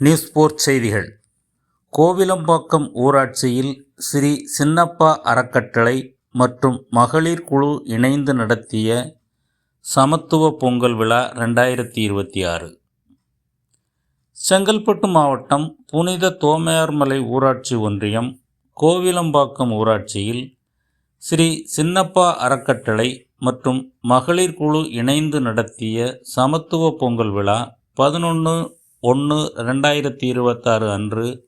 News board செய்திகள். கோவிலம்பாக்கம் ஊராட்சியில் ஸ்ரீ சின்னப்பா அறக்கட்டளை மற்றும் மகளிர் குழு இணைந்து நடத்திய சமத்துவ பொங்கல் விழா ரெண்டாயிரத்தி இருபத்தி ஆறு. செங்கல்பட்டு மாவட்டம் புனித தோமையார்மலை ஊராட்சி ஒன்றியம் கோவிலம்பாக்கம் ஊராட்சியில் ஸ்ரீ சின்னப்பா அறக்கட்டளை மற்றும் மகளிர் குழு இணைந்து நடத்திய சமத்துவ பொங்கல் விழா பதினொன்று ஒன்று ரெண்டாயிரத்தி இருபத்தாறு அன்று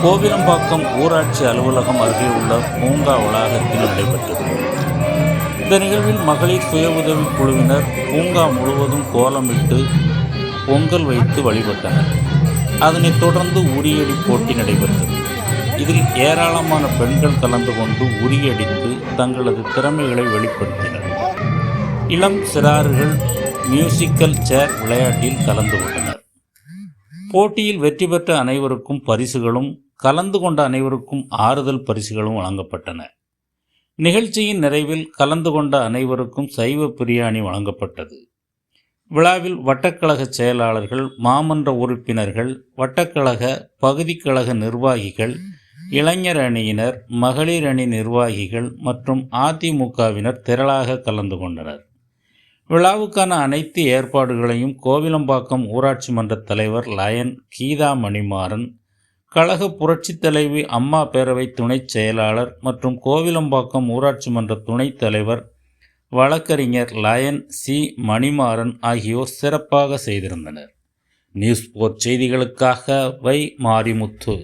கோவிலம்பாக்கம் ஊராட்சி அலுவலகம் அருகே உள்ள பூங்கா வளாகத்தில் நடைபெற்றது. இந்த நிகழ்வில் மகளிர் சுய உதவிக் குழுவினர் பூங்கா முழுவதும் கோலமிட்டு பொங்கல் வைத்து வழிபட்டனர். அதனைத் தொடர்ந்து உரியடி போட்டி நடைபெற்றது. இதில் ஏராளமான பெண்கள் கலந்து கொண்டு உரியடித்து தங்களது திறமைகளை வெளிப்படுத்தினர். இளம் சிறார்கள் மியூசிக்கல் சேர் விளையாட்டில் கலந்து கொண்டனர். போட்டியில் வெற்றி பெற்ற அனைவருக்கும் பரிசுகளும் கலந்து கொண்ட அனைவருக்கும் ஆறுதல் பரிசுகளும் வழங்கப்பட்டன. நிகழ்ச்சியின் நிறைவில் கலந்து கொண்ட அனைவருக்கும் சைவ பிரியாணி வழங்கப்பட்டது. விழாவில் வட்டக்கழக செயலாளர்கள் மாமன்ற உறுப்பினர்கள் வட்டக்கழக பகுதிக்கழக நிர்வாகிகள் இளைஞர் அணியினர் மகளிர் அணி நிர்வாகிகள் மற்றும் அதிமுகவினர் திரளாக கலந்து கொண்டனர். விழாவுக்கான அனைத்து ஏற்பாடுகளையும் கோவிலம்பாக்கம் ஊராட்சி மன்ற தலைவர் லயன் கீதா மணிமாறன் கழக புரட்சித் தலைவி அம்மா பேரவை துணைச் செயலாளர் மற்றும் கோவிலம்பாக்கம் ஊராட்சி மன்ற துணைத் தலைவர் வழக்கறிஞர் லயன் சி. மணிமாறன் ஆகியோர் சிறப்பாக செய்திருந்தனர். நியூஸ் போர்ட் செய்திகளுக்காக வை. மாரிமுத்து.